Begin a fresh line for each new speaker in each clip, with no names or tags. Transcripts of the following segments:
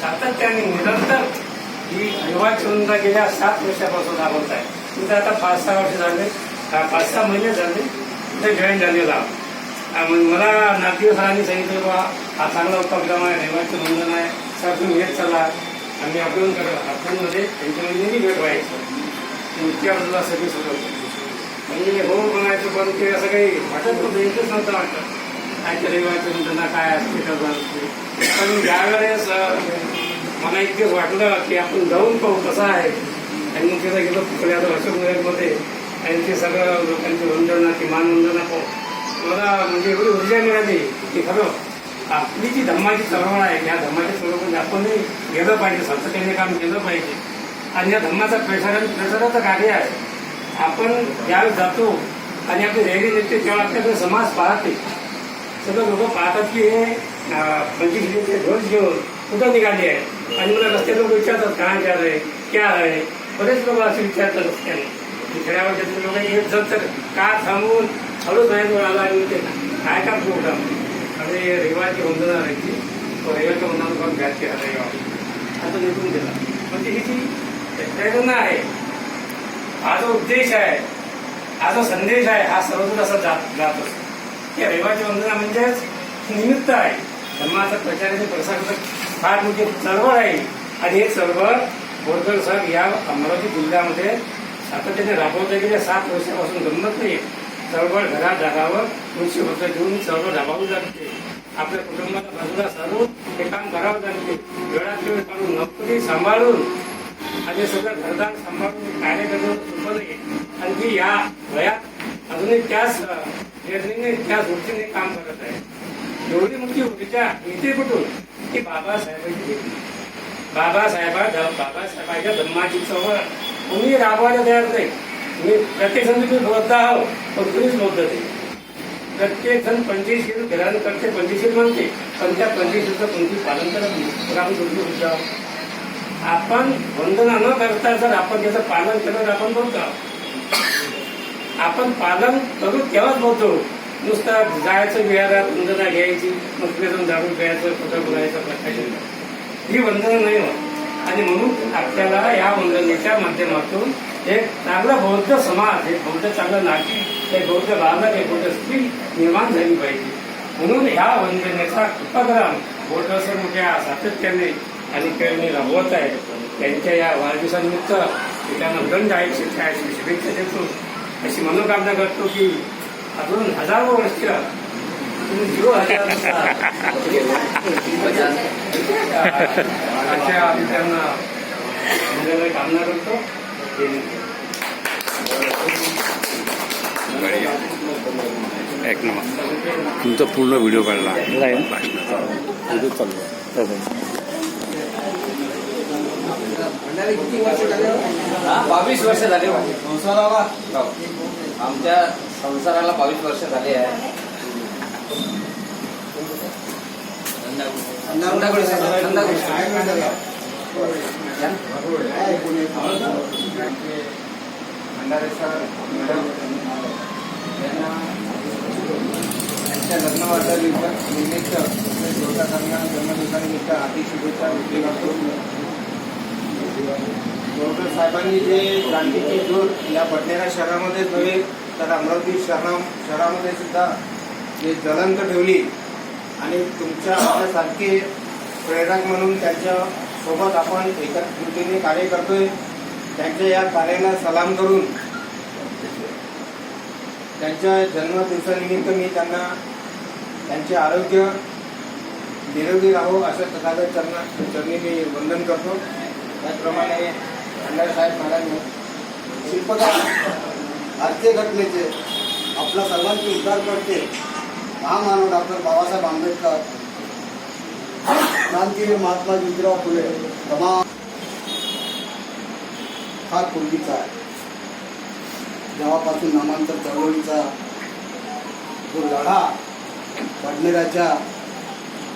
सातत्याने निरंतर ही युवा चिवंता गेल्या सात वर्षापासून राबवत आहे. तिथे आता पाच सहा वर्ष झाले पाच सहा महिने झाले तिथे जॉईन झालेला आहोत. मग मला नागरिक सरांनी सांगितलं बा हा चांगला उपक्रम आहे रविवारचं बंधन आहे. सर तुम्ही येत चला. आम्ही अपलोड करत अपलोडमध्ये त्यांच्यामध्ये भेट व्हायचं. इतक्या बाजूला सगळी सुरू म्हणजे हो म्हणायचं पण ते असं काही वाटत नव्हतं इंटरेस्ट नव्हतं वाटत. काय ते रविवारचं बंधन काय असते तर असते. पण ज्यावेळेस मला इतकं वाटलं की आपण जाऊन पाहू कसं आहे. आणि मग तिथं गेलो पुण्याचं अशोक नगरमध्ये. आणि ते सगळं लोकांची वंदना किमान वंदना पाहू मला म्हणजे एवढी ऊर्जा मिळाली की खरं आपली जी धम्माची चळवळ आहे या धम्माच्या चळवळमध्ये आपणही गेलं पाहिजे संस्थेने काम केलं पाहिजे. आणि या धम्माचा प्रसार प्रसाराचं कार्य आहे. आपण ज्यावेळेस जातो आणि आपली रॅली निघते तेव्हा आपल्याकडे समाज पाहते. सगळं लोक पाहतात की हे पंचवीसचे म्हणजे ढोस घेऊन कुठं निघाले आहे? आणि मला रस्ते लोक विचारतात काय विचार आहे? क्या आहे? बरेच लोक असे विचारतात रस्त्याने. की खेड्यावरचे लोक येत जात तर का थांबून? हळूच बाहेर आला आणि ते काय का प्रोग्राम आणि रविवारची वंदना राहायची. हो, रविवारच्या वंदना पण घ्यायची रविवार आता निघून गेला. म्हणजे ही जी प्रेरणा आहे हा जो उद्देश आहे हा जो संदेश आहे हा सर्वजण असा जात जात असतो. की रविवारची वंदना म्हणजेच निमित्त आहे. धर्माचा प्रचाराचे प्रसाराचं फार मोठी चळवळ आहे. आणि हे चळवळ बोरकर साहेब या अमरावती जिल्ह्यामध्ये सातत्याने राबवता गेल्या सात वर्षापासून गंमत नाही चळवळ घरात जागावर कृषी होतं घेऊन चळवळ राबावी लागते आपल्या कुटुंबाला बाजूला सारून हे काम करावं लागते. वेळात वेळ काढून नोकरी सांभाळून आणि सगळं घरदार सांभाळून कार्य करणं सोपं नाही ती या वयात अजूनही त्याच निर्णयाने त्याच वृत्तीने काम करत आहे. एवढी मोठी ऊर्जा येते कुठून? की बाबासाहेबांची. बाबासाहेबा बाबासाहेबांच्या धम्माची चवळ कोणी राबवायला तयार नाही. मी प्रत्येक जण तुम्ही बोलत आहो पण तुम्हीच बोलत नाही प्रत्येक जण पंचवीशीर घरानं करते पंचवीशीर म्हणते. पण त्या पंचवीशीरचं कोणती पालन करत नाही? तर आपण कुठली आहोत आपण वंदना न करता जर आपण त्याचं पालन केलं तर आपण बोलतो आहोत. आपण पालन करू तेव्हाच बोलतो नुसतं जायचं विहारात वंदना घ्यायची मग जाऊन दारू प्यायचं कुठं बोलायचं प्रकाशन ही वंदना नाही होत. आणि म्हणून आपल्याला या वंदनेच्या माध्यमातून एक चांगला बौद्ध समाज एक बौद्ध चांगलं नाती एक बौद्ध बालक एक बौद्ध स्त्री निर्माण झाली पाहिजे. म्हणून ह्या वंदनेचा उपक्रम बोटसर मोठ्या सातत्याने आणि खेळणी राबवत आहे. त्यांच्या या वाढदिवसानिमित्त त्यांना दंड आहे अशी शुभेच्छा देतो. अशी मनोकामना करतो की अजून हजारो वर्ष तुम्ही झिरो हजार अशा आम्ही त्यांना कामना करतो.
एक नंबर तुमचा पूर्ण व्हिडिओ काढला
व्हिडिओ चालू आहे
बावीस वर्ष झाले संसाराला आमच्या संसाराला बावीस वर्ष झाले आहे. भंडारे सर यांना त्यांच्या लग्न वाढदिवसा निमित्त तसेच जोडा कन्या जन्मदिवसानिमित्त हार्दिक शुभेच्छा व्यक्त करतो डॉक्टर साहेबांनी जे क्रांतीची ज्योत या बडनेरा शहरामध्येच नव्हे तर अमरावती शहरा शहरामध्ये सुद्धा जे ज्वलंत ठेवली आणि तुमच्या आपल्यासारखे प्रेरक म्हणून त्यांच्यासोबत आपण एकत्रितीने कार्य करतोय त्यांच्या या कार्याला सलाम करून त्यांच्या जन्मदिवसानिमित्त मी त्यांना त्यांचे आरोग्य निरोगी राहो असं तथागत चरणा चरणी मी वंदन करतो. त्याचप्रमाणे भंडारे साहेब महाराज
शिल्पकार भारतीय घटनेचे आपला सर्वांचे उद्धार करते महामानव डॉक्टर बाबासाहेब आंबेडकर. क्रांतीवीर महात्मा ज्योतिराव फुले तमा फार पूर्वीचा आहे. जेव्हापासून नामांतर चळवळीचा जो लढा बडनेराच्या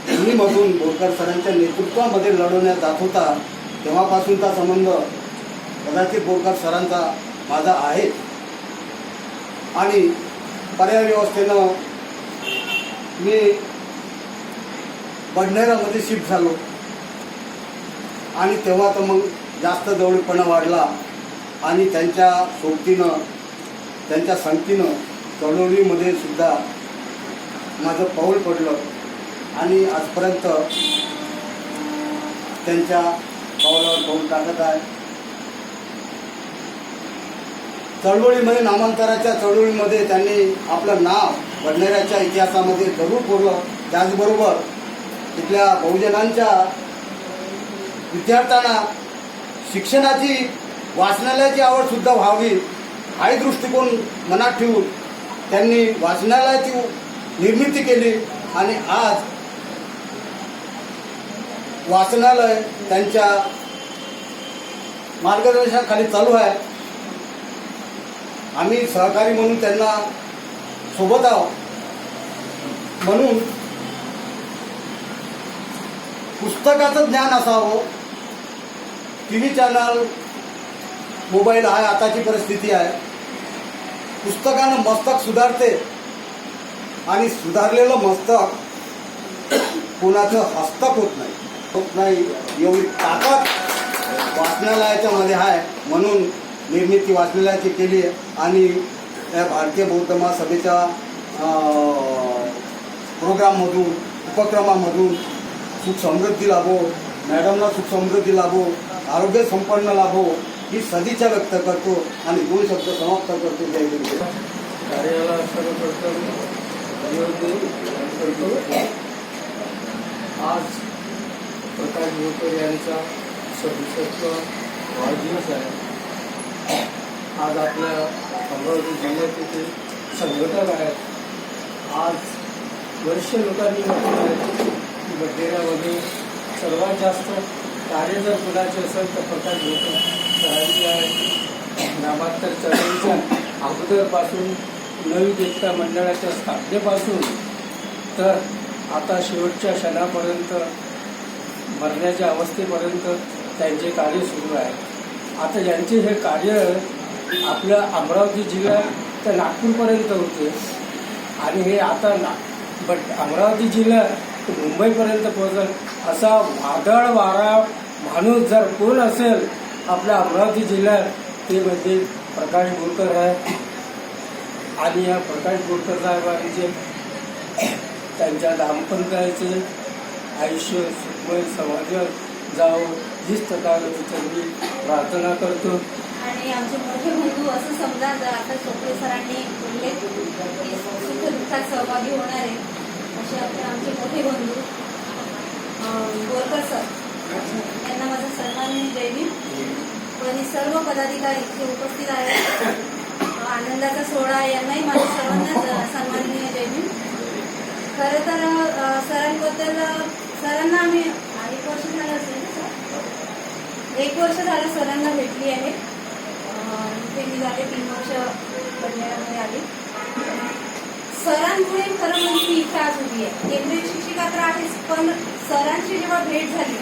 दिल्लीमधून बोरकर सरांच्या नेतृत्वामध्ये लढवण्यात जात होता तेव्हापासूनचा संबंध कदाचित बोरकर सरांचा माझा आहे. आणि पर्याय व्यवस्थेनं मी बडनेरामध्ये शिफ्ट झालो. आणि तेव्हा तर मग जास्त जवळपणा वाढला आणि त्यांच्या सोबतीनं त्यांच्या संगतीनं चळवळीमध्ये सुद्धा माझं पाऊल पडलं. आणि आजपर्यंत त्यांच्या पावलावर पाऊल टाकत आहे. चळवळीमध्ये नामांतराच्या चळवळीमध्ये त्यांनी आपलं नाव घडणाऱ्याच्या इतिहासामध्ये जरूर कोरलं. त्याचबरोबर इथल्या बहुजनांच्या विद्यार्थ्यांना शिक्षणाची वाचनालयाची आवड सुद्धा व्हावी हाही दृष्टिकोन मनात ठेवून त्यांनी वाचनालयाची निर्मिती केली आणि आज वाचनालय त्यांच्या मार्गदर्शनाखाली चालू आहे. आम्ही सहकारी म्हणून त्यांना सोबत आहोत. म्हणून पुस्तकाचं ज्ञान असावं. टी व्ही चॅनल मोबाईल आहे आताची परिस्थिती आहे. पुस्तकानं मस्तक सुधारते आणि सुधारलेलं मस्तक कोणाचं हस्तक होत नाही. होत नाही एवढी ताकद वाचनालयाच्यामध्ये आहे. म्हणून निर्मिती वाचनालयाची केली आणि या भारतीय बौद्ध महासभेच्या प्रोग्राममधून उपक्रमामधून सुख समृद्धी लाभो मॅडमला सुख समृद्धी लाभो आरोग्य संपन्न लाभो ही सदिच्छा व्यक्त करतो आणि दोन शब्द समाप्त करतो. जय गुरु
कार्याला सर्वप्रथम करतो आज प्रकाश भोकर यांचा सदस्यत्व वाढदिवस आहे. आज आपल्या अमरावती जिल्ह्यात तिथे संघटक आहेत. आज बरेचशे लोकांनी म्हटलं आहे की बटेऱ्यामध्ये सर्वात जास्त कार्य जर कुणाचे असेल तर प्रकाश लोक सरांची आहे नामांतर चळवळीच्या अगोदरपासून नवी एकता मंडळाच्या स्थापनेपासून तर आता शेवटच्या क्षणापर्यंत मरण्याच्या अवस्थेपर्यंत त्यांचे कार्य सुरू आहे. आता यांचे हे कार्य आपल्या अमरावती जिल्हा तर नागपूरपर्यंत होते. आणि हे आता ना बट अमरावती जिल्हा मुंबईपर्यंत पोहोचल असा वादळ वारा माणूस जर कोण असेल आपल्या अमरावती जिल्ह्यात ते म्हणजे प्रकाश बोरकर आहे. आणि या प्रकाश बोरकर साहेबांचे त्यांच्या दाम्पत्याचे आयुष्य सुखमय समाजात जावं हीच तथागतीची मी प्रार्थना करतो
आणि आमचे मोठे बंधू असं समजा जर आता चोपडे सरांनी बोलले की सुख दुःखात सहभागी होणार आहे. असे आपले आमचे मोठे बंधू बोरकर सर. यांना माझा सन्मान देवी आणि सर्व पदाधिकारी जे उपस्थित आहेत आनंदाचा सोहळा यांनाही माझ्या सर्वांना सन्माननीय जयभीम खरं तर सरांबद्दल सरांना आम्ही एक वर्ष झालं असेल ना सर? एक वर्ष झालं सरांना भेटली आहे. ते मी झाले तीन वर्ष बनण्यामध्ये आली. सरांमुळे खरं म्हणजे मी इथे आज उभी आहे. केंद्रीय शिक्षिका तर आहेच पण सरांची जेव्हा भेट झाली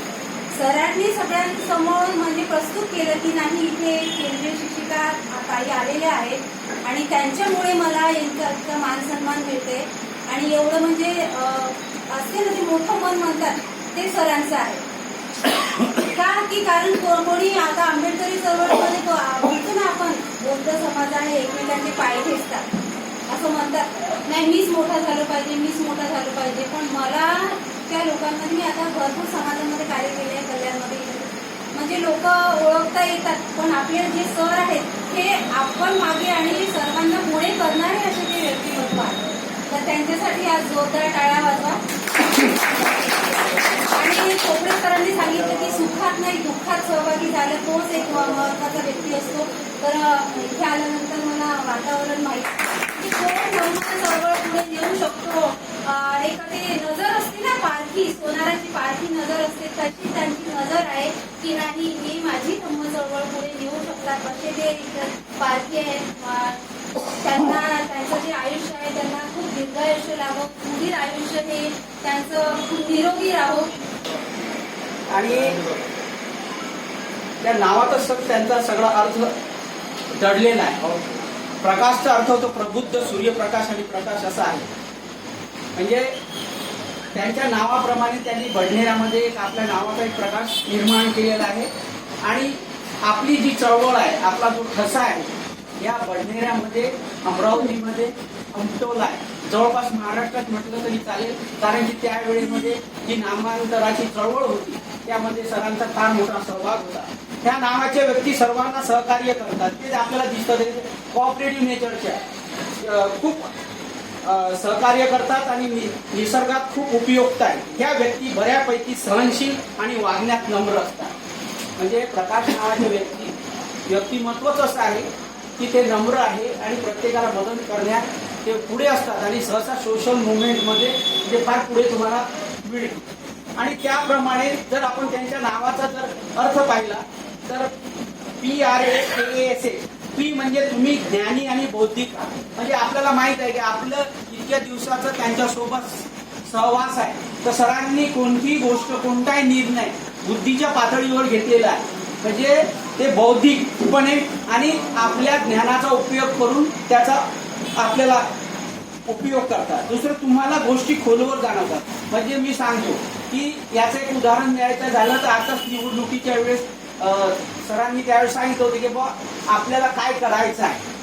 सरांनी सगळ्यांसमोर म्हणजे प्रस्तुत केलं की नाही इथे केंद्रीय शिक्षिका काही आलेल्या आहेत आणि त्यांच्यामुळे मला यांचा इतका मान सन्मान मिळते. आणि एवढं म्हणजे असते ना ते म्हणजे मोठं मन म्हणतात ते सरांचं आहे. का? की कारण कोणी आता आंबेडकरी चळवळीमध्ये तो म्हणतो ना आपण? बौद्ध आहे एकमेकांचे पाय ठेचतात असं म्हणतात. नाही मीच मोठा झालं पाहिजे मीच मोठा झालं पाहिजे. पण मला त्या लोकांमध्ये मी आता भरपूर समाजामध्ये कार्य केले आहे कल्याणमध्ये. म्हणजे लोक ओळखता येतात पण आपले जे सर आहेत हे आपण मागे आणि सर्वांना पुढे करणारे असे ते व्यक्तिमत्व आहेत. तर त्यांच्यासाठी आज जोरदार टाळ्या वाजवा. आणि कोपरेकरांनी सांगितलं की सुखात नाही दुःखात सहभागी झालं तोच एक महत्त्वाचा व्यक्ती असतो. तर इथे आल्यानंतर मला वातावरण माहिती चळवळ पुढे नेऊ शकतो? एखादी नजर असते ना पारखी सोनाराची पारखी नजर असते तशी त्यांची नजर आहे की नाही हे माझी धम्म चळवळ पुढे नेऊ शकतात. असे ते पारखी आहेत त्यांना त्यांचं जे आयुष्य आहे त्यांना खूप दीर्घायुष्य लाभो पुढील आयुष्य हे त्यांचं खूप निरोगी राहो.
आणि त्या नावातच त्यांचा सगळा अर्थ दडलेला आहे. हो. प्रकाशचा अर्थ होतो प्रबुद्ध सूर्यप्रकाश आणि प्रकाश असा आहे. म्हणजे त्यांच्या नावाप्रमाणे त्यांनी बडनेरामध्ये एक आपल्या नावाचा एक प्रकाश निर्माण केलेला आहे. आणि आपली जी चळवळ आहे आपला जो ठसा आहे या बडनेऱ्यामध्ये अमरावतीमध्ये उमटवला आहे. जवळपास महाराष्ट्रात म्हटलं तरी चालेल कारण की त्यावेळेमध्ये जी नामांतराची चळवळ होती त्यामध्ये सरांचा फार मोठा सहभाग होता. त्या नावाच्या व्यक्ती सर्वांना सहकार्य करतात. ते आपल्याला दिसतं कॉपरेटिव्ह नेचरच्या खूप सहकार्य करतात आणि निसर्गात खूप उपयुक्त आहे. ह्या व्यक्ती बऱ्यापैकी सहनशील आणि वागण्यात नम्र असतात. म्हणजे प्रकाश नावाचे व्यक्ती व्यक्तिमत्वच असं आहे की ते नम्र आहे आणि प्रत्येकाला मदत करण्यात ते पुढे असतात आणि सहसा सोशल मुवमेंटमध्ये ते फार पुढे तुम्हाला मिळते आणि त्याप्रमाणे जर आपण त्यांच्या नावाचा जर अर्थ पाहिला तर P R A S A P म्हणजे तुम्ही ज्ञानी आणि बौद्धिक म्हणजे आपल्याला माहीत आहे की आपलं इतक्या दिवसाचं त्यांच्यासोबत सहवास आहे. तर सरांनी कोणतीही गोष्ट कोणताही निर्णय बुद्धीच्या पातळीवर घेतलेला आहे. म्हणजे ते बौद्धिकपणे आणि आपल्या ज्ञानाचा उपयोग करून त्याचा आपल्याला उपयोग करतात. दुसरं तुम्हाला गोष्टी खोलवर जाणवतात. म्हणजे मी सांगतो की याचं एक उदाहरण द्यायचं झालं तर आताच निवडणुकीच्या वेळेस सरांनी त्यावेळेस सांगितलं होतं की बुवा आपल्याला काय करायचं आहे?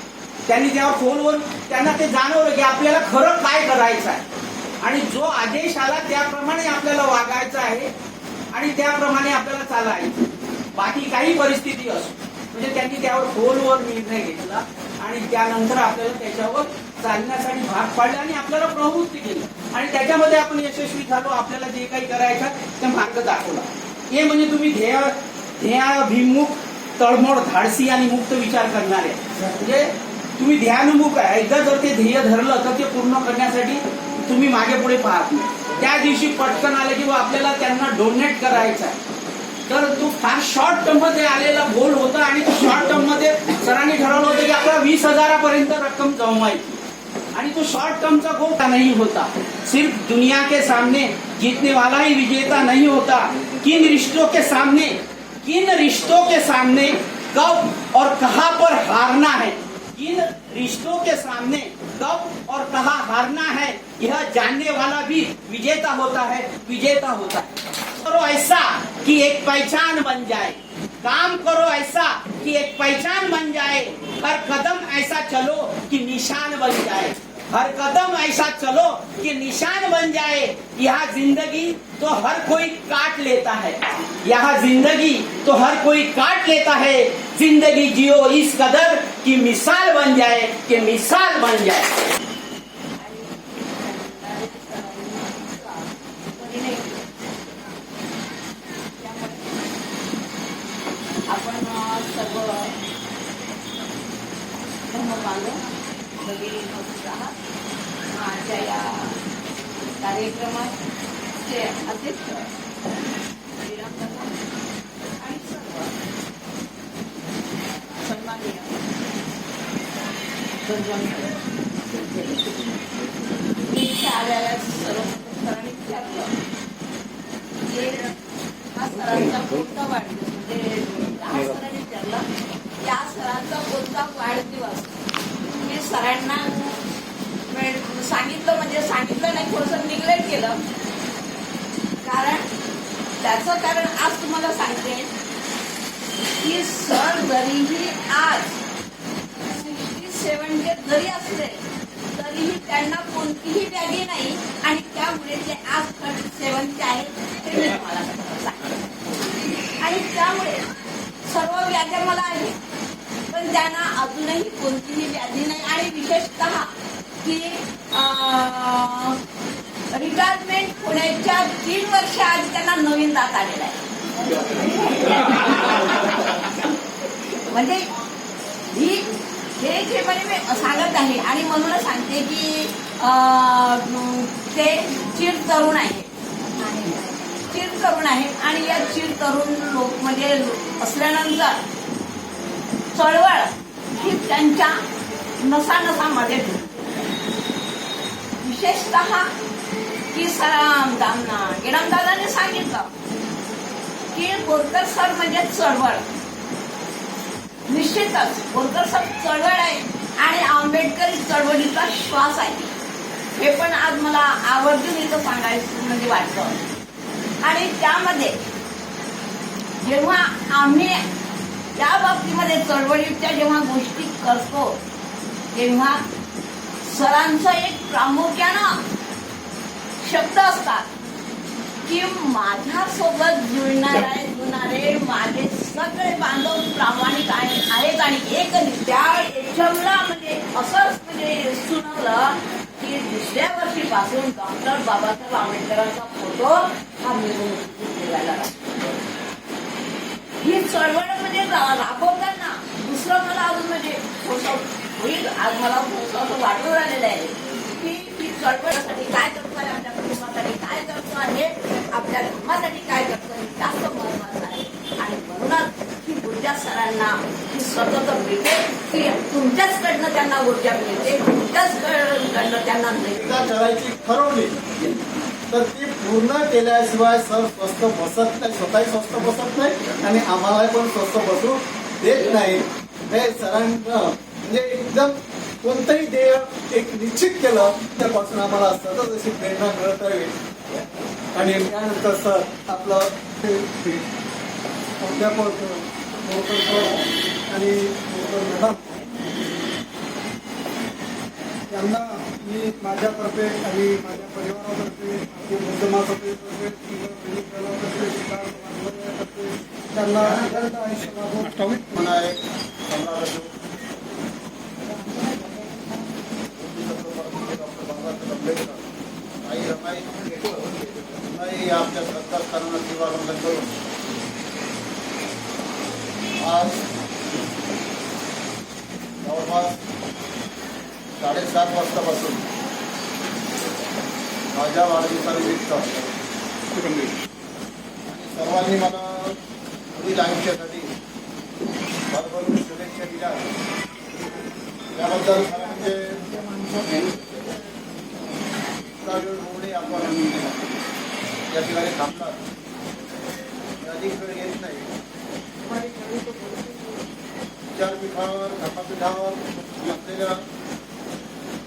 त्यांनी तेव्हा फोनवर त्यांना ते जाणवलं की आपल्याला खरं काय करायचं आहे. आणि जो आदेश आला त्याप्रमाणे आपल्याला वागायचं आहे आणि त्याप्रमाणे आपल्याला चालायचं बाकी काही परिस्थिती असो. म्हणजे त्यांनी त्यावर फोनवर निर्णय घेतला आणि त्यानंतर आपल्याला त्याच्यावर चालण्यासाठी भाग पाडला आणि आपल्याला प्रवृत्ती केली. आणि त्याच्यामध्ये आपण यशस्वी झालो. आपल्याला जे काही करायचं ते मार्ग दाखवला. हे म्हणजे तुम्ही ध्येय अभिमुख तळमळ धाडसी आणि मुक्त विचार करणारे. म्हणजे तुम्ही ध्यानमुख आहे. एकदा जर ते ध्येय धरलं तर ते पूर्ण करण्यासाठी तुम्ही मागे पुढे पाहत नाही. त्या दिवशी पटकन आले की बुवा आपल्याला त्यांना डोनेट करायचं आहे. तर तो फार शॉर्ट टर्ममध्ये आलेला गोल होता आणि तो शॉर्ट टर्ममध्ये सरांनी ठरवलं होतं की आपला वीस हजारापर्यंत रक्कम जमवायची. आणि तो शॉर्ट टर्मचा गोल नाही होता? सिर्फ दुनिया के सामने जीतने वाला ही विजेता नहीं होता. किन रिश्तों के सामने किन रिश्तों के सामने कब और कहाँ पर हारना है? किन रिश्तों के सामने कब और कहा हारना है? यह जानने वाला भी विजेता होता है, विजेता होता है। करो ऐसा कि एक पहचान बन जाए। काम करो ऐसा कि एक पहचान बन जाए। हर कदम ऐसा चलो कि निशान बन जाए। हर कदम ऐसा चलो कि निशान बन जाए। यहाँ ज़िंदगी तो हर कोई काट लेता है। यहाँ ज़िंदगी तो हर कोई काट लेता है। ज़िंदगी जियो इस कदर कि मिसाल बन जाए, कि मिसाल बन जाए।
भगिनी उपस्थित आहात माझ्या या कार्यक्रमाचे अध्यक्ष श्रीराम आणि सर्व सन्माननीय मी सर्व सरांनी विचारलं जे हा सरांचा कोणता वाढदिवस म्हणजे दहा सरांनी विचारला या सरांचा कोणता वाढदिवस? सरांना सांगितलं म्हणजे सांगितलं नाही थोडंसं निग्लेक्ट केलं. कारण त्याचं कारण आज तुम्हाला सांगते. की सर जरीही आज सिक्स्टी सेवनचे जरी असले तरीही त्यांना कोणतीही व्याधी नाही आणि त्यामुळे ते आज थर्टी सेवनचे आहेत ते मी तुम्हाला सांगते. आणि त्यामुळे सर्व व्याध्या मला आहेत. पण त्यांना अजूनही कोणतीही व्याधी नाही. आणि विशेषतः की रिटायरमेंट होण्याच्या तीन वर्ष आधी त्यांना नवीन दात आलेला आहे. म्हणजे ही हे जे म्हणजे मी सांगत आहे आणि म्हणूनच सांगते की ते चिर तरुण आहे. चिर तरुण आहे. आणि या चिर तरुण लोक म्हणजे असल्यानंतर चळवळ ही त्यांच्या नसानसामध्ये विशेषत की सराम दामना गिरामदादाने सांगितलं की बोरकर सर म्हणजे चळवळ. निश्चितच बोरकर सर चळवळ आहे आणि आंबेडकरी चळवळीचा श्वास आहे. हे पण आज मला आवर्जून इथं सांगायचं म्हणजे वाटतं. आणि त्यामध्ये जेव्हा आम्ही त्या बाबतीमध्ये चळवळीच्या जेव्हा गोष्टी करतो तेव्हा सरांचा एक प्रामुख्यानं शब्द असतात की माझ्यासोबत जुळणारे जुळणारे माझे सगळे बांधव प्रामाणिक आहेत आणि एक त्या एचमला म्हणजे असंच म्हणजे सुनावलं की दुसऱ्या वर्षीपासून डॉक्टर बाबासाहेब आंबेडकरांचा फोटो हा मिळून ठेवायला लागला. ही चळवळ म्हणजे राबवताना दुसरं मला अजून म्हणजे होईल. आज मला असं वाटून राहिलेलं आहे की ही चळवळीसाठी काय करतो आहे आपल्या कुटुंबासाठी काय करतो आहे आपल्या धर्मासाठी काय करतो हे जास्त महत्वाचं आहे. आणि म्हणूनच ही ऊर्जा सरांना ही सतत मिळते की तुमच्याचकडनं त्यांना ऊर्जा मिळते तुमच्याचकडनं त्यांना मिळते
करायची ठरवली. तर ती पूर्ण केल्याशिवाय सर स्वस्त बसत नाही स्वतःही स्वस्त बसत नाही आणि आम्हाला पण स्वस्त बसू देत नाही. हे सरांना म्हणजे एकदम कोणतंही ध्येय एक निश्चित केलं त्यापासून आम्हाला सतत अशी प्रेरणा मिळत राहील आणि त्यानंतर सर आपलं ते- आणि मॅडम
त्यांना मी माझ्यातर्फे आणि माझ्या परिवारातर्फे आपल्या मुद्दमातर्फे तर्फे, त्यांना अनंत म्हणा लाभो.
आई रमाई रमाई आमच्या सरकारस्थानाला सेवावंदन करून आज जवळपास साडेसात वाजतापासून. माझ्या वाढदिवसानिमित्त आणि सर्वांनी मला पुढील आयुष्यासाठी भरभरून शुभेच्छा दिल्या. त्याबद्दल खरं म्हणजे आपण या ठिकाणी थांबतात. अधिक वेळ येत नाही. विचारपीठावर धर्मपीठावर असलेल्या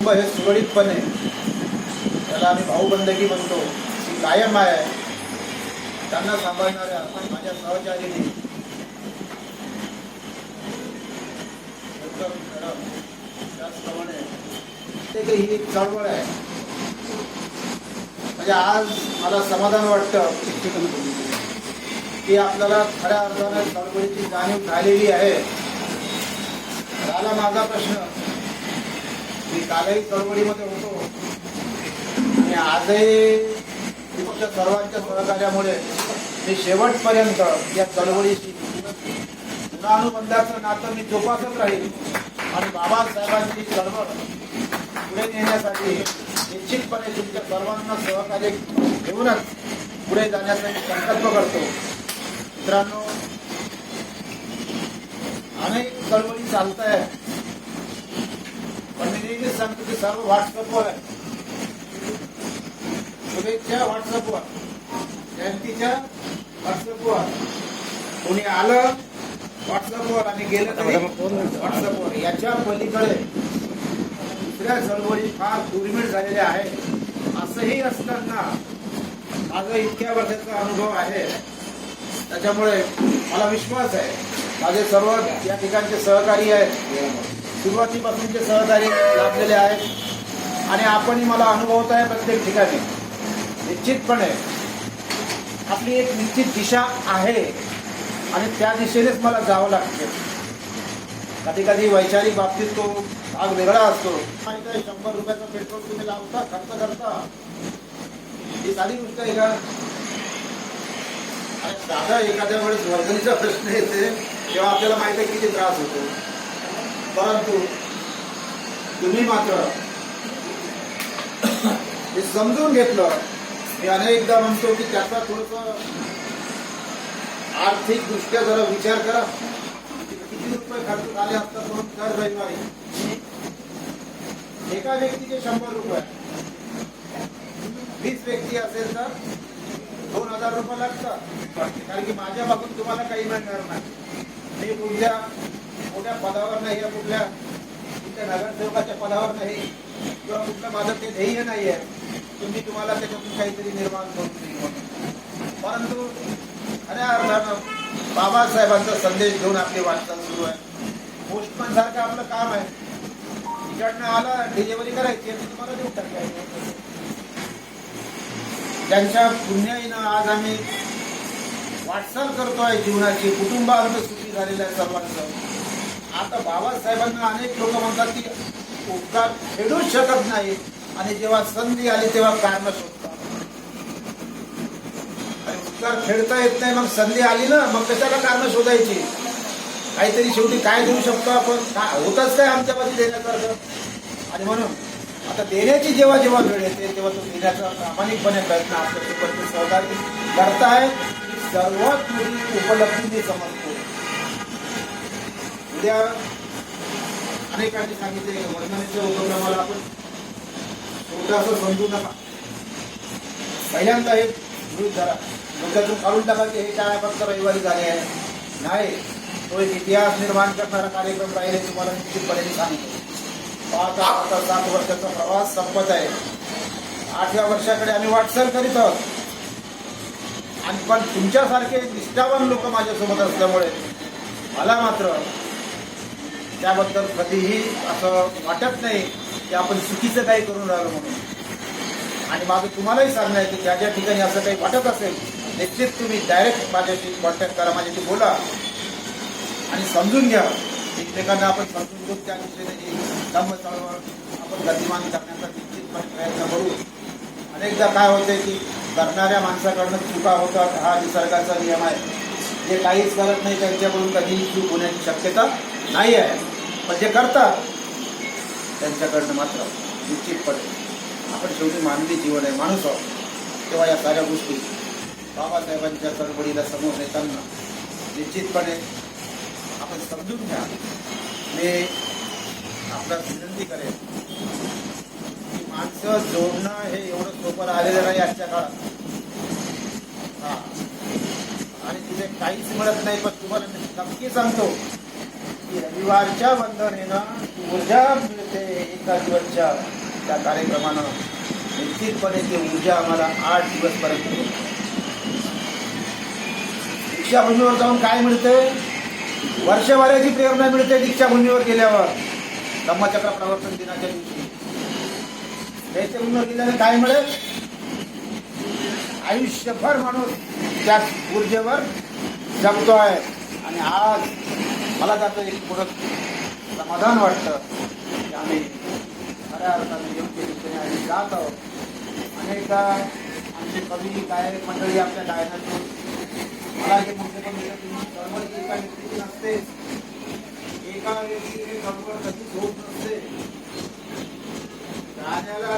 हे सुरळीतपणे. त्याला आम्ही भाऊबंदगी म्हणतो. ती कायम आहे. त्यांना सांभाळणाऱ्या माझ्या सहचारीने. त्याचप्रमाणे ते ही एक चळवळ आहे. म्हणजे आज मला समाधान वाटतं की आपल्याला खऱ्या अर्थानं चळवळीची जाणीव झालेली आहे. झाला माझा प्रश्न. मी कालही चळवळीमध्ये होतो. आणि आजही तुमच्या सर्वांच्या सहकार्यामुळे मी शेवटपर्यंत या चळवळीशी गुणानुबंधाचं नातं मी जोपासत राहील. आणि बाबासाहेबांची चळवळ पुढे नेण्यासाठी निश्चितपणे तुमच्या सर्वांना सहकार्य घेऊनच पुढे जाण्याचा मी संकल्प करतो. मित्रांनो अनेक चळवळी चालत आहेत पण मी नेहमीच सांगतो की सर्व व्हॉट्सअपवर आहे. शुभेच्छा व्हॉट्सअपवर. जयंतीच्या व्हॉट्सअपवर. कोणी आलं व्हॉट्सअपवर. आणि गेलं तरी व्हॉट्सअपवर. याच्या पलीकडे दुसऱ्या चळवळी फार दुर्मिळ झालेल्या आहेत. असंही असताना माझा इतक्या वर्षाचा अनुभव आहे. त्याच्यामुळे मला विश्वास आहे. माझे सर्व या ठिकाणचे सहकारी आहेत. सुरुवातीपासूनचे सहकारी लाभलेले आहेत. आणि आपणही मला अनुभवत आहे प्रत्येक ठिकाणी. निश्चितपणे आपली एक निश्चित दिशा आहे. आणि त्या दिशेनेच मला जावं लागते. कधी कधी वैचारिक बाबतीत तो भाग वेगळा असतो. माहीत आहे शंभर रुपयाचं पेट्रोल तुम्ही लावता खर्च करता. ही साधी गोष्ट आहे का? आणि दादा एखाद्या वेळेस वर्गणीचा प्रश्न येते तेव्हा आपल्याला माहीत आहे किती त्रास होतो. परंतु तुम्ही मात्र हे समजून घेतलं. मी अनेकदा म्हणतो की त्याचा थोडस आर्थिक दृष्ट्या जरा विचार करा. किती रुपये खर्च झाले असतात म्हणून दर रविवारी? एका व्यक्तीचे शंभर रुपये. वीस व्यक्ती असेल तर दोन हजार रुपये लागतात. कारण की माझ्या बाबून तुम्हाला काही मिळणार नाही. मी तुमच्या मोठ्या पदावर नाही या कुठल्या कुठल्या नगरसेवकाच्या पदावर नाही किंवा कुठलं माझं ते ध्येय नाही आहे. तुम्ही तुम्हाला त्याच्यातून काहीतरी निर्माण करून देईल परंतु खऱ्या अर्थानं बाबासाहेबांचा संदेश घेऊन आपली वाटचाल सुरू आहे. पोस्टमन सारखं आपलं काम आहे. तिकडनं आला डिलिव्हरी करायची आणि तुम्हाला देऊ टाकायचं त्यांच्या पुण्याईनं आज आम्ही वाटचाल करतोय जीवनाची कुटुंबार्थ सुखी झालेल्या आहे सर्वांचं. आता बाबासाहेबांना अनेक लोक म्हणतात की उपकार फेडूच शकत नाही. आणि जेव्हा संधी आली तेव्हा कारण शोधतात. आणि उपकार फेडता येत नाही मग संधी आली ना मग कशाला कारण शोधायची? काहीतरी शेवटी काय देऊ शकतो आपण? काय होतच काय आमच्या बाजू देण्यासारखं? आणि म्हणून आता देण्याची जेव्हा जेव्हा वेळ येते तेव्हा तो देण्याचा प्रामाणिकपणे प्रयत्न आपल्या सहकार्य करताय. सर्वात मोठी उपलब्धी मी समजतो. उद्या अनेकांनी सांगितले वंदनेच्या उपक्रमाला आपण छोटंसं समजू नका. पहिल्यांदा हे गृहित धरा डोक्यातून काढून टाका की हे काय फक्त रविवारी झाले आहे नाही तो एक इतिहास निर्माण करणारा कार्यक्रम राहील हे तुम्हाला निश्चितपणे मी सांगतो. पाच आता सात वर्षाचा प्रवास संपत आहे. आठव्या वर्षाकडे आम्ही वाटचाल करीत आहोत. आणि पण तुमच्यासारखे निष्ठावान लोक माझ्यासोबत असल्यामुळे मला मात्र त्याबद्दल कधीही असं वाटत नाही की आपण चुकीचं काही करून राहिलो म्हणून. आणि माझं तुम्हालाही सांगणं आहे की ज्या ज्या ठिकाणी असं काही वाटत असेल निश्चित तुम्ही डायरेक्ट माझ्याशी कॉन्टॅक्ट करा माझ्याशी बोला. आणि समजून घ्या. एकमेकांना आपण समजून घेऊन त्या दिशेने जी धम्म चळवळ आपण गतिमान करण्याचा निश्चितपणे प्रयत्न करू. अनेकदा काय होते की करणाऱ्या माणसाकडनं चुका होतात. हा निसर्गाचा नियम आहे. जे काहीच करत नाही त्यांच्याकडून कधीही चूक होण्याची शक्यता नाही आहे. पण जे करतात त्यांच्याकडनं मात्र निश्चितपणे आपण शेवटी मानवी जीवन आहे माणूस आहोत. तेव्हा या साऱ्या गोष्टी बाबासाहेबांच्या चळवळीला समोर येताना निश्चितपणे आपण समजून घ्या. मी आपल्याला विनंती करेन की माणसं जोडणं हे एवढं सोपं राहिलेलं नाही आजच्या काळात. हा. आणि तिथे काहीच मिळत नाही पण तुम्हाला नक्की सांगतो रविवारच्या बंधनेनं ऊर्जा मिळते एका दिवसच्या त्या कार्यक्रमानं. निश्चितपणे ती ऊर्जा आम्हाला आठ दिवसपर्यंत मिळते. दीक्षाभूमीवर जाऊन काय मिळते? वर्षभराची प्रेरणा मिळते दीक्षाभूमीवर गेल्यावर. धम्मचक्र प्रवर्तन दिनाच्या दिवशी. चैत्यभूमीवर गेल्याने काय मिळेल? आयुष्यभर माणूस त्या ऊर्जेवर जगतो आहे आणि आज मला त्याचं एक पूरक समाधान वाटतं की आम्ही खऱ्या अर्थाने योग्य दिशेने आम्ही जात आहोत. अनेकदा आमचे कवी गायक मंडळी आपल्या गायनातून मला जे मोठे पण एका व्यक्तीची नसते. एका व्यक्तीने गडबड कधीच होत नसते. गाण्याला